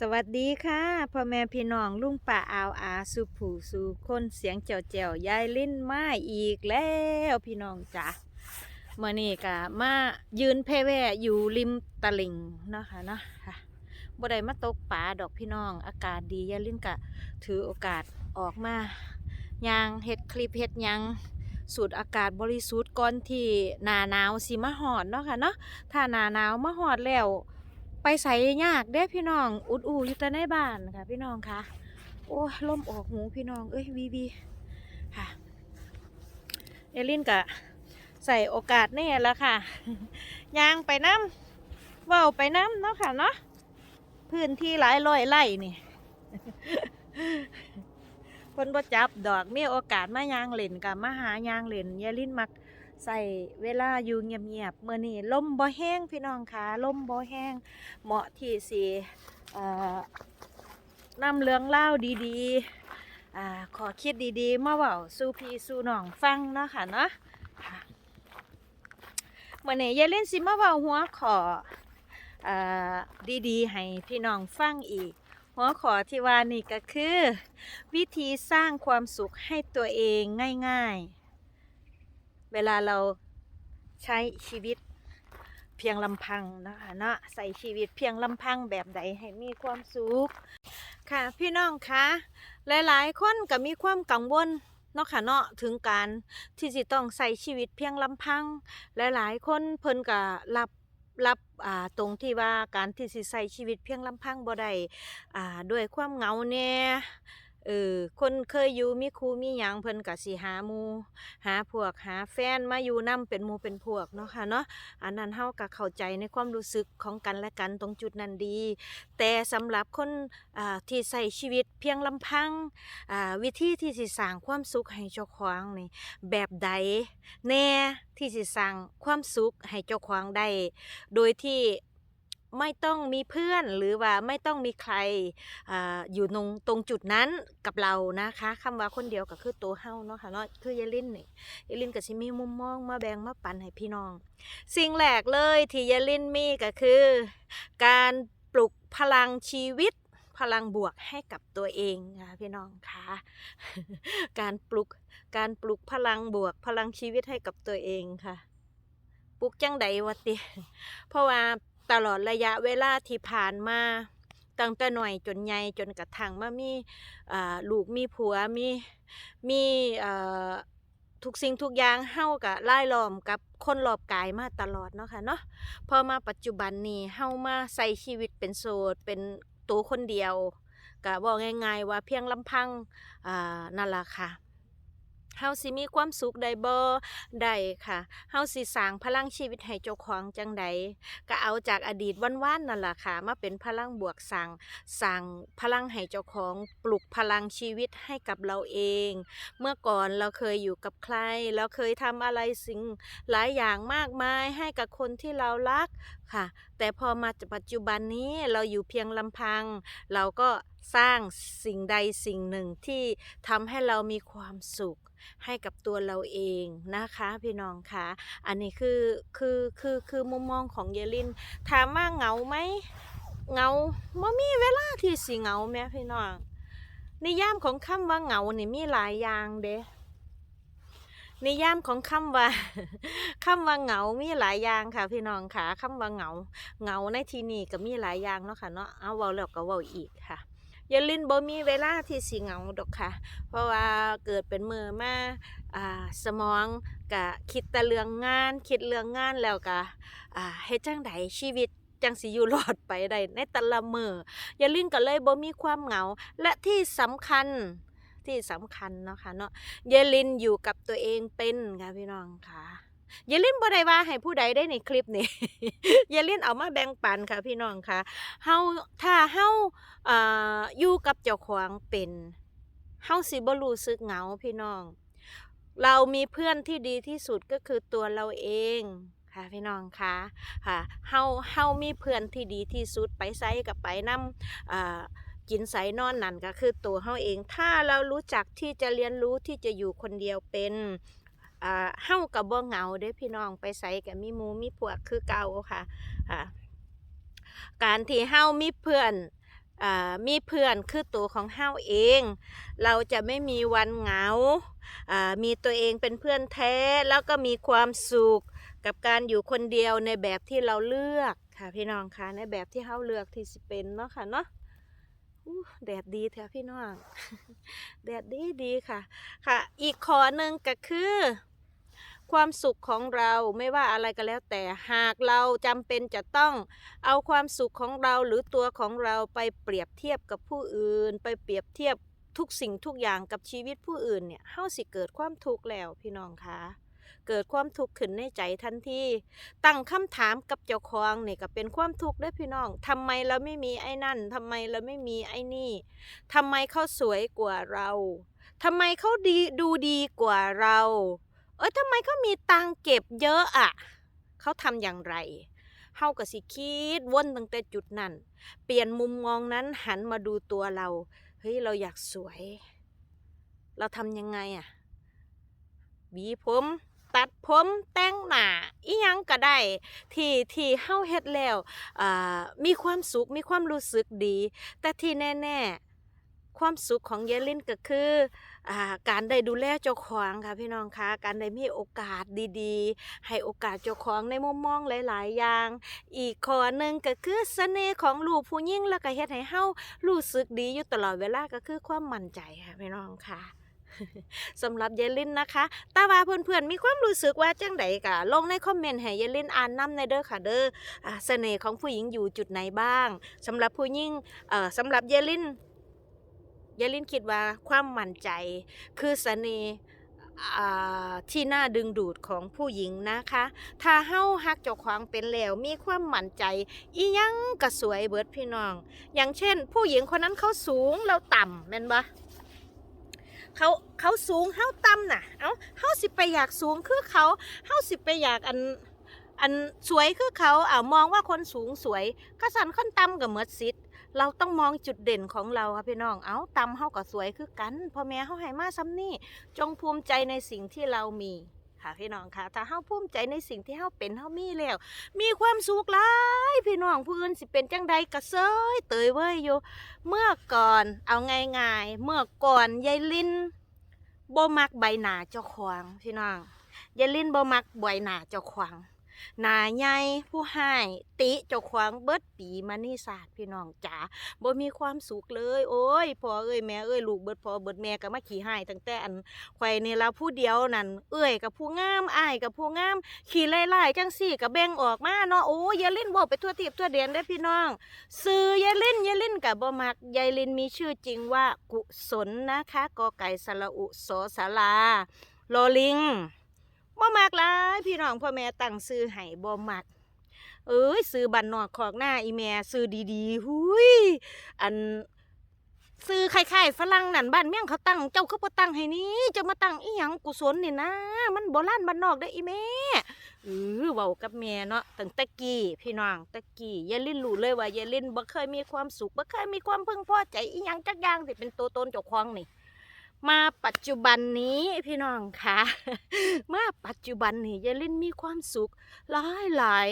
สวัสดีค่ะพ่อแม่พี่น้องลุงป่าอาวอาสุผูสุคนเสียงเจียวเจียวยายลิ้นมาอีกแล้วพี่น้องจ้ะเมื่อนี้ก็มายืนเพแวอยู่ริมตลิ่งเนาะค่ะเนาะบ่ได้มาตกป่าดอกพี่น้อง อากาศดียายลิ้นก็ถือโอกาสออกมายางเฮ็ดคลิปเฮ็ดยังสูดอากาศบริสุทธิ์ก่อนที่หนาหนาวสิมาหอดเนาะค่ะเนาะถ้าหนาหนาวมาหอดแล้ว ไปใส่ยากเด้พี่น้อง อุดอูอยู่แต่ในบ้านค่ะ พี่น้องค่ะ โอ้ยลมออกหูพี่น้อง เอ้ยวีวีค่ะ เอลินกะใส่โอกาสนี่แล้วค่ะยางไปน้ำเว้าไปน้ำเนาะค่ะเนาะพื้นที่หลายร้อยไร่นี่คนบ่จับดอกมีโอกาสมายางเล่นกับมาหายางเล่นยายลินมัก ใส่เวลาอยู่เงียบๆเมื่อนี้ลมบ่แห้งพี่น้องคะลมบ่แห้ง เหมาะที่สิเอ่อนำเรื่องเล่าดีๆอขอคิดดีๆ มาเว้าสู่พี่สู่น้องฟังเนาะค่ะเนาะเมื่อนี้ยายเล่นสิมาเว้าหัวขออดีๆ ให้พี่น้องฟังอีกหัวขอที่ว่านี่ก็คือ วิธีสร้างความสุขให้ตัวเองง่าย ๆ เวลาเราใช้ชีวิตเพียงลำพังนะคะเนาะใส่ชีวิตเพียงลำพังแบบใดให้มีความสุขค่ะพี่น้องคะหลายๆ คนก็มีความกังวลเนาะค่ะเนาะถึงการที่จะต้องใส่ชีวิตเพียงลำพัง หลายๆ คนเพิ่นก็รับรับตรงที่ว่าการที่สิใส่ชีวิตเพียงลำพังบ่ได้ด้วยความเหงาแน่ เออคนเคยอยู่มีครูมีหยังเพิ่นก็สิหาหมู่หาพวกหาแฟนมาอยู่นํเป็นหมู่เป็นพวกเนาะค่ะเนาะอันนั้นเฮาก็เข้าใจในความรู้สึกของกันและกันตรงจุดนั้นดี แต่สำหรับคนอ่าที่ใช้ชีวิตเพียงลำพังอ่าวิธีที่สิสร้างความสุขให้เจ้าของนี่แบบใดแน่ที่สิสร้างความสุขให้เจ้าของได้ โดยที่ ไม่ต้องมีเพื่อนหรือว่าไม่ต้องมีใครออยู่ตรงตรงจุดนั้นกับเรานะคะคำว่าคนเดียวก็คือตัวเฮาเนาะค่ะเนาะคือยายลินนี่ยายลินก็สิมีมุมมองมาแบ่งมาปันให้พี่น้อง สิ่งแรกเลยที่ยายลินมีก็คือ การปลุกพลังชีวิตพลังบวกให้กับตัวเองค่ะพี่น้องค่ะการปลุกการปลุกพลังบวกพลังชีวิตให้กับตัวเองค่ะ ปลุกจังใดวะติเพราะว่า ตลอดระยะเวลาที่ผ่านมาตั้งแต่หน่อยจนใหญ่จนกระทั่งมามีลูกมีผัวมีมีทุกสิ่งทุกอย่างเฮากับไล่ล้อมกับคนรอบกายมาตลอดเนาะค่ะเนาะพอมาปัจจุบันนี้เฮามาใส่ชีวิตเป็นโสดเป็นตัวคนเดียวก็บอกง่ายๆว่าเพียงลำพังอ่านั่นล่ะค่ะ เฮาสิมีความสุขได้บ่ได้ค่ะ เฮาสิสร้างพลังชีวิตให้เจ้าของจังใดก็เอาจากอดีตวันๆนั่นล่ะค่ะ มาเป็นพลังบวกสร้างสร้างพลังให้เจ้าของปลุกพลังชีวิตให้กับเราเอง เมื่อก่อนเราเคยอยู่กับใคร เราเคยทำอะไรสิ่งหลายอย่างมากมายให้กับคนที่เรารักค่ะ แต่พอมาปัจจุบันนี้เราอยู่เพียงลำพัง เราก็สร้างสิ่งใดสิ่งหนึ่งที่ทำให้เรามีความสุขให้กับตัวเราเองนะคะพี่น้องคะอันนี้คือคือคือคือมุมมองของเยลิน ถามว่าเหงาไหมเหงาไม่มีเวลาที่สิเหงาแม่พี่น้องนิยามของคำว่าเหงานี่มีหลายอย่างเด้ นิยามของคำว่าคำว่าเหงา มีหลายอย่างค่ะ พี่น้องค่ะคำว่าเหงา เหงาในที่นี้ก็มีหลายอย่างเนาะค่ะเนาะเอาเว้าแล้วก็เว้าอีกค่ะอย่าลินบ่มีเวลาที่สิเหงาดอกค่ะ เพราะว่าเกิดเป็นมือมาอ่าสมองก็คิดแต่เรื่องงาน คิดเรื่องงานแล้วก็อ่าเฮ็ดจังใดชีวิตจังสิอยู่รอดไปได้ในแต่ละมื้อยาลินก็เลยบ่มีความเหงา และที่สำคัญ ที่สำคัญเนาะค่ะเนาะยายลินอยู่กับตัวเองเป็นค่ะพี่น้องค่ะยายลินบ่ได้ว่าให้ผู้ใดได้ในคลิปนี้ยายลินเอามาแบ่งปันค่ะพี่น้องค่ะเฮาถ้าเฮาเอ่ออยู่กับเจ้าของเป็นเฮาสิบ่รู้สึกเหงาพี่น้อง เรามีเพื่อนที่ดีที่สุดก็คือตัวเราเองค่ะพี่น้องค่ะค่ะเฮาเฮามีเพื่อนที่ดีที่สุดไปไสกับไปนำอ่า กินไสนอนนั่นก็คือตัวเฮาเอง ถ้าเรารู้จักที่จะเรียนรู้ที่จะอยู่คนเดียวเป็นเฮากับบ่เหงาเด้พี่น้องไปไสกับมีหมูมีพวกคือเก่าค่ะะการที่เฮามีเพื่อนอมีเพื่อนคือตัวของเฮาเอง เราจะไม่มีวันเหงา มีตัวเองเป็นเพื่อนแท้แล้วก็มีความสุขกับการอยู่คนเดียวในแบบที่เราเลือกค่ะพี่น้องค่ะในแบบที่เฮาเลือกที่สิเป็นเนาะค่ะเนาะ อู้แดดดีแท้พี่น้อง แดดดีดีค่ะ ค่ะ อีกข้อหนึ่งก็คือ ความสุขของเราไม่ว่าอะไรก็แล้ว แต่หากเราจำเป็นจะต้องเอาความสุขของเราหรือตัวของเราไปเปรียบเทียบกับผู้อื่น ไปเปรียบเทียบทุกสิ่งทุกอย่างกับชีวิตผู้อื่นเนี่ยเฮาสิเกิดความทุกข์แล้วพี่น้องคะ เกิดความทุกข์ขึ้นในใจทันทีตั้งคำถามกับเจ้าของนี่ก็เป็นความทุกข์ได้อพี่น้องทำไมเราไม่มีไอ้นั่นทำไมเราไม่มีไอ้นี่ทำไมเขาสวยกว่าเราทำไมเขาดีดูดีกว่าเรา เอ้ยทำไมเขามีตังเก็บเยอะอะเขาทำอย่างไรเฮาก็สิคิดวนตั้งแต่จุดนั้น เปลี่ยนมุมมองนั้นหันมาดูตัวเราเฮ้ยเราอยากสวย เราทำยังไงอะหวีผม ตัดผมแต่งหน้าอีหยังก็ได้ที่ที่เฮาเฮ็ดแล้วมีความสุขมีความรู้สึกดี แต่ที่แน่ๆ ความสุขของเยลินก็คือการได้ดูแลเจ้าของค่ะพี่น้องคะการได้มีโอกาสดีๆ ให้โอกาสเจ้าของในมุมมองหลาย ๆ อย่าง อีกข้อหนึ่งก็คือเสน่ห์ของลูกผู้หญิงแล้วก็เฮ็ดให้เฮารู้สึกดีอยู่ตลอดเวลาก็คือความมั่นใจค่ะพี่น้องค่ะ สำหรับเยลินนะคะต่ว่าเพื่อนๆ มีความรู้สึกว่าจังใดกะลงในคอมเมนต์ให้เยลินอ่านนํในเด้อค่ะเด้ออเสน่ห์ของผู้หญิงอยู่จุดไหนบ้างสำหรับผู้หญิงเอ่อสำหรับเยลินยายลินคิดว่าความมั่นใจ คือเสน่ห์ที่น่าดึงดูดของผู้หญิงนะคะ ถ้าเฮาฮักเจ้าของเป็นแล้ว มีความมั่นใจ อียังก็สวยเบิดพี่น้อง อย่างเช่น ผู้หญิงคนนั้นเขาสูงเราต่ำแม่นบ่ เขาเขาสูงเฮาต่ำน่ะ เอ้าเฮาสิไปอยากสูงคือเขาเฮาสิไปอยากอันอันสวยคือเขาอ่ามองว่าคนสูงสวยก็สันคนต่ำกับเหมือสิทธ์เราต้องมองจุดเด่นของเราค่ะพี่น้อง เอาตำเฮาก็สวยคือกันพ่อแม่เฮาให้มาซ้ำนี่จงภูมิใจในสิ่งที่เรามี ค่ะพี่น้องค่ะ ถ้าเฮาภูมิใจในสิ่งที่เฮาเป็นเฮามีแล้ว มีความสุขหลายพี่น้องผู้อื่นสิเป็นจังใดก็เซยเตยเว้ยอยู่ เมื่อก่อนเอาง่ายๆเมื่อก่อนยายลินบ่มักใบหน้าเจ้าของพี่น้องยายลินบ่มักใบหน้าเจ้าของ หนาใหญ่ผู้ให้ติเจ้าของเบิดปีมานี่ศาสตร์พี่น้องจ๋าบ่มีความสุขเลย โอ้ยพ่อเอ้ยแม่เอ้ยลูกเบิดพ่อเบิดแม่ก็มาขี้ให้ตั้งแต่อันข่อยนี่ละผู้เดียวนั่นเอ้ยกับผู้งามอ้ายกับผู้งาม ขี้ไล่ๆจังสี่ก็แบ่งออกมาเนาะโอ้ยายลินบอกไปทั่วทิพย์ทั่วแดนได้พี่น้อง ซื้อยายลินยายลินกับบ่มักยายลินมีชื่อจริงว่ากุศลนะคะกอไก่สระอุสอสาราลอลิง บ่มักหลายพี่น้องพ่อแม่ตั้งซื้อให้บ่มัก เอ้ยซื้อบันนอกขอกหน้าอีแม่ซื้อดีๆหุยอันซื้อคล้ายๆฝรั่งนั่นบ้านเมี่ยงเขาตั้งเจ้าเขาบ่ตั้งให้นี่จะมาตั้งอีหยังกุศลนี่นะ มันโบราณบ้านนอกเด้อีแม่เออเว้ากับแม่เนาะตั้งแต่กี้พี่น้องตะกี้ยายลินรู้เลยว่ายายลินบ่เคยมีความสุขบ่เคยมีความพึงพอใจอีหยังจักอย่างที่เป็นตัวตนเจ้าของนี่ มาปัจจุบันนี้พี่น้องค่ะ มาปัจจุบันนี้ยายลินมีความสุขหลายหลาย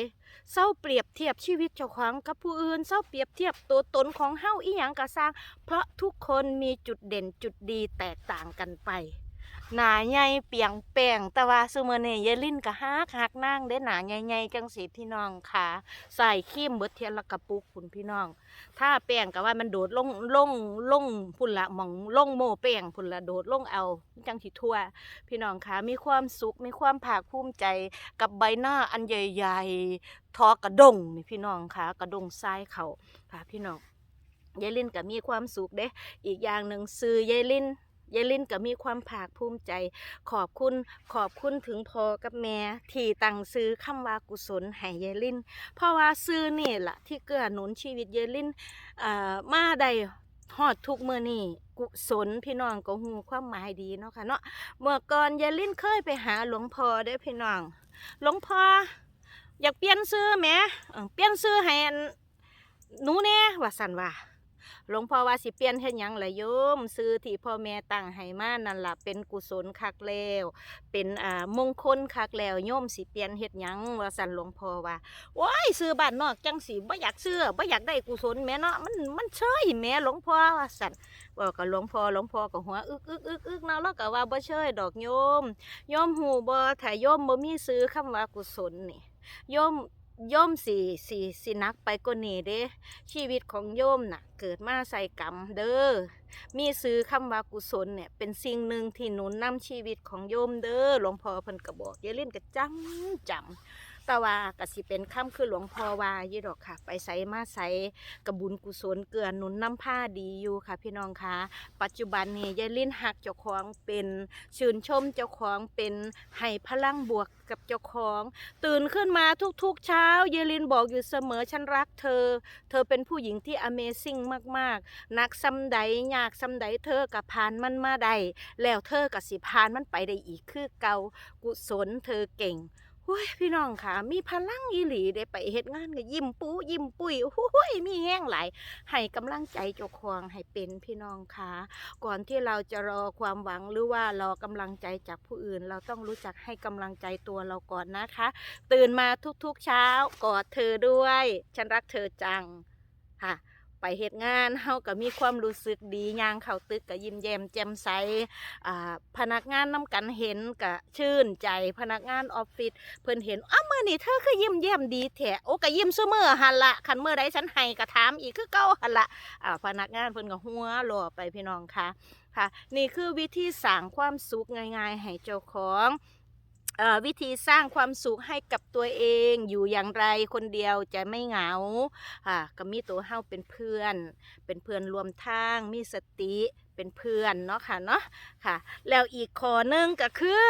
เศร้าเปรียบเทียบชีวิตเจ้าของกับผู้อื่นเศร้าเปรียบเทียบตัวตนของเฮ้าอีหยังกะสร้าง เพราะทุกคนมีจุดเด่นจุดดีแตกต่างกันไป หนาใหญ่เปียงแป้งแต่ว่าซุมื้อนี้ยายลินก็ฮักฮักนางได้หนาใหญ่ๆจังสิพี่น้องค่ะ ใส่ครีมเบิดเทียนละกระปุกคุณพี่น้อง ถ้าแป้งก็ว่ามันโดดลงลงลงพุ่นละหมองลงโมแป้งพุ่นละโดดลงเอาจังสิทั่ว พี่น้องค่ะมีความสุขมีความภาคภูมิใจกับใบหน้าอันใหญ่ๆทอกระดงนี่พี่น้องค่ะ กระดงทรายเขาค่ะพี่น้องยายลินก็มีความสุขเด้ อีกอย่างหนึ่งซื้อยายลิน ยายลินก็มีความภาคภูมิใจ ขอบคุณขอบคุณถึงพ่อกับแม่ที่ตั้งซื้อคำว่ากุศลให้ยายลิน เพราะว่าซื้อนี่แหละที่เกื้อหนุนชีวิตยายลินเอ่อมาได้ฮอดทุกมื้อนี่กุศลพี่น้องก็ฮู้ความหมายดีเนาะค่ะเนาะเมื่อก่อนยายลินเคยไปหาหลวงพ่อด้พี่น้องหลวงพ่ออยากเปลี่ยนซื้อแหมเออเปลี่ยนซื้อให้อันหนูแน่ว่าซั่นว่า หลวงพ่อว่าสิเปลี่ยนเฮ็ดหยังละโยมซื้อที่พ่อแม่ตั้งให้มานั่นล่ะเป็นกุศลคักแล้วเป็นอ่ามงคลคักแล้วโยมสิเปลี่ยนเฮ็ดหยังว่าสั่นหลวงพ่อว่าโอ้ยซื้อบ้านนอกจังสิบ่อยากซื้อบ่อยากได้กุศลแม่เนาะมันมันเชยแม่หลวงพ่อว่าสั่นบอกกับหลวงพ่อหลวงพ่อก็หัวอึกอึกอึกอึกเนาะแล้วก็ว่าบ่เชยดอกโยมโยมหูบ่ถ้าโยมบ่มีซื้อคำว่ากุศลนี่โยม โยมสีสีสินักไปกว่านี้เด้ ชีวิตของโยมน่ะ เกิดมาใส่กรรมเด้อมีซื้อคำว่ากุศลเนี่ย เป็นสิ่งหนึ่งที่หนุนนำชีวิตของโยมเด้อหลวงพ่อเพิ่นก็บอกอย่าเล่นก็จำจำ แต่ว่าก็สิเป็นคำคือหลวงพ่อวาอยู่ดอกค่ะ ไปใส่มาใส่กระบุญกุศลเกลือหนุนน้ำผ้าดีอยู่ค่ะ พี่น้องคะปัจจุบันนี้ยายลิ้นหักเจ้าของเป็นชื่นชมเจ้าของเป็นให้พลังบวกกับเจ้าของ ตื่นขึ้นมาทุกๆเช้ายายลินบอกอยู่เสมอฉันรักเธอ เธอเป็นผู้หญิงที่ Amazing มากๆนักซ้ำใดยากซ้ำใดเธอกับผ่านมันมาได้แล้วเธอกับสิผ่านมันไปได้อีกคือเก่ากุศลเธอเก่ง หุ้ยพี่น้องค่ะ มีพลังอีหลีได้ไปเฮ็ดงานก็ยิ้มปูยิ้มปุยหุ้ยมีแห้งหลายให้กำลังใจเจ้าของให้เป็นพี่น้องค่ะ ก่อนที่เราจะรอความหวังหรือว่ารอกำลังใจจากผู้อื่น เราต้องรู้จักให้กำลังใจตัวเราก่อนนะคะ ตื่นมาทุกๆเช้ากอดเธอด้วย ฉันรักเธอจังค่ะ ไปเหตุงานเฮาก็มีความรู้สึกดีย่างเข้าตึกก็ยิ้มแย้มแจ่มใสอ่าพนักงานนำกันเห็นก็ชื่นใจพนักงานออฟฟิศเพิ่นเห็นอ้าวมื้อนี้เธอคือยิ้มแย้มดีแท้โอ้ก็ยิ้มซุมื้อหั่นละคันมื้อใดฉันให้ก็ถามอีกคือเก่าหั่นละอ่าพนักงานเพิ่นก็หัวหล่อไปพี่น้องค่ะค่ะ นี่คือวิธีสร้างความสุขง่ายๆให้เจ้าของ วิธีสร้างความสุขให้กับตัวเองอยู่อย่างไรคนเดียวจะไม่เหงาค่ะก็มีตัวเฮาเป็นเพื่อน เป็นเพื่อนรวมทางมีสติเป็นเพื่อนเนาะค่ะเนาะค่ะ แล้วอีกข้อหนึงก็คือ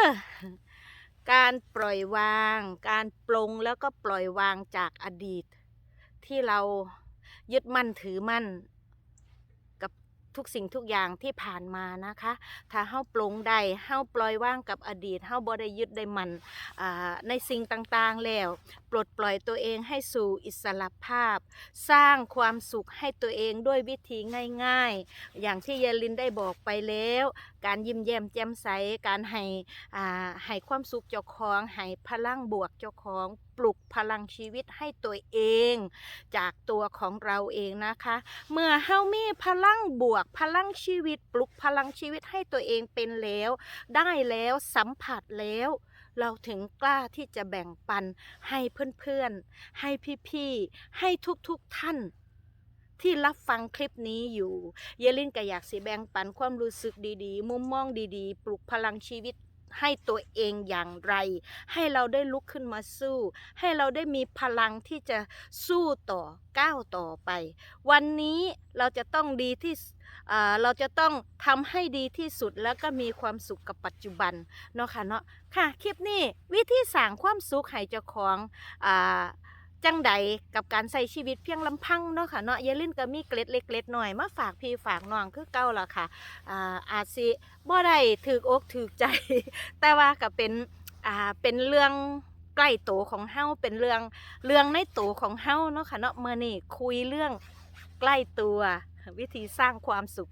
การปล่อยวาง การปลงแล้วก็ปล่อยวางจากอดีต ที่เรายึดมั่นถือมั่น ทุกสิ่งทุกอย่างที่ผ่านมานะคะ ถ้าเฮาปลงได้เฮาปล่อยว่างกับอดีตเฮาบ่ได้ยึดได้มันในสิ่งต่างๆแล้ว ปลดปล่อยตัวเองให้สู่อิสระภาพ สร้างความสุขให้ตัวเองด้วยวิธีง่าย ๆ อย่างที่เยลินได้บอกไปแล้ว การยิ้มแย้มแจ่มใสการให้ให้ความสุขเจ้าของให้พลังบวกเจ้าของปลุกพลังชีวิตให้ตัวเอง จากตัวของเราเองนะคะ เมื่อเฮามีพลังบวกพลังชีวิต ปลุกพลังชีวิตให้ตัวเองเป็นแล้ว ได้แล้วสัมผัสแล้วเราถึงกล้าที่จะแบ่งปันให้เพื่อนๆ ให้พี่ๆ ให้ทุกๆท่าน ที่รับฟังคลิปนี้อยู่ เยลินก็อยากสิแบ่งปันความรู้สึกดีๆ มุมมองดีๆ ปลุกพลังชีวิต ให้ตัวเองอย่างไร ให้เราได้ลุกขึ้นมาสู้ ให้เราได้มีพลังที่จะสู้ต่อก้าวต่อไป วันนี้เราจะต้องดีที่เราจะต้องทำให้ดีที่สุดแล้วก็มีความสุขกับปัจจุบันเนาะค่ะเนาะค่ะคลิปนี้วิธีสร้างความสุขให้เจ้าของอ่า จังใดกับการใช้ชีวิตเพียงลำพังเนาะค่ะเนาะยาลินก็มีเกล็ดเล็กๆหน่อยมาฝากพี่ฝากน้องคือเก่าล่ะค่ะอ่าอาจสิบ่ได้ถือกอกถือใจ แต่ว่าก็เป็นอ่าเป็นเรื่องใกล้โตวของเฮาเป็นเรื่องเรื่องในโตวของเฮาเนาะค่ะเนาะเมื่อนี้คุยเรื่องใกล้ตัววิธีสร้างความสุข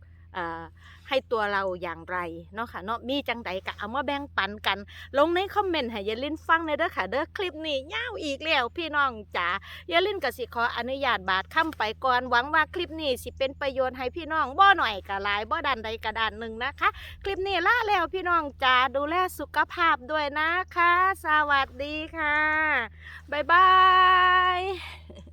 ให้ตัวเราอย่างไรเนาะค่ะเนาะมีจังใดก็เอามาแบ่งปันกัน ลงในคอมเมนต์ให้ยายลินฟังเลยเด้อค่ะเด้อคลิปนี้ยาวอีกแล้วพี่น้องจ๋ายายลินกสิขออนุญาตบาดค่ำไปก่อนหวังว่าคลิปนี้สิเป็นประโยชน์ให้พี่น้องบ่หน่อยก็หลายบ่ดันใดกระดานหนึ่งนะคะ คลิปนี้ล่าแล้วพี่น้องจ๋าดูแลสุขภาพด้วยนะคะ สวัสดีค่ะบ๊ายบาย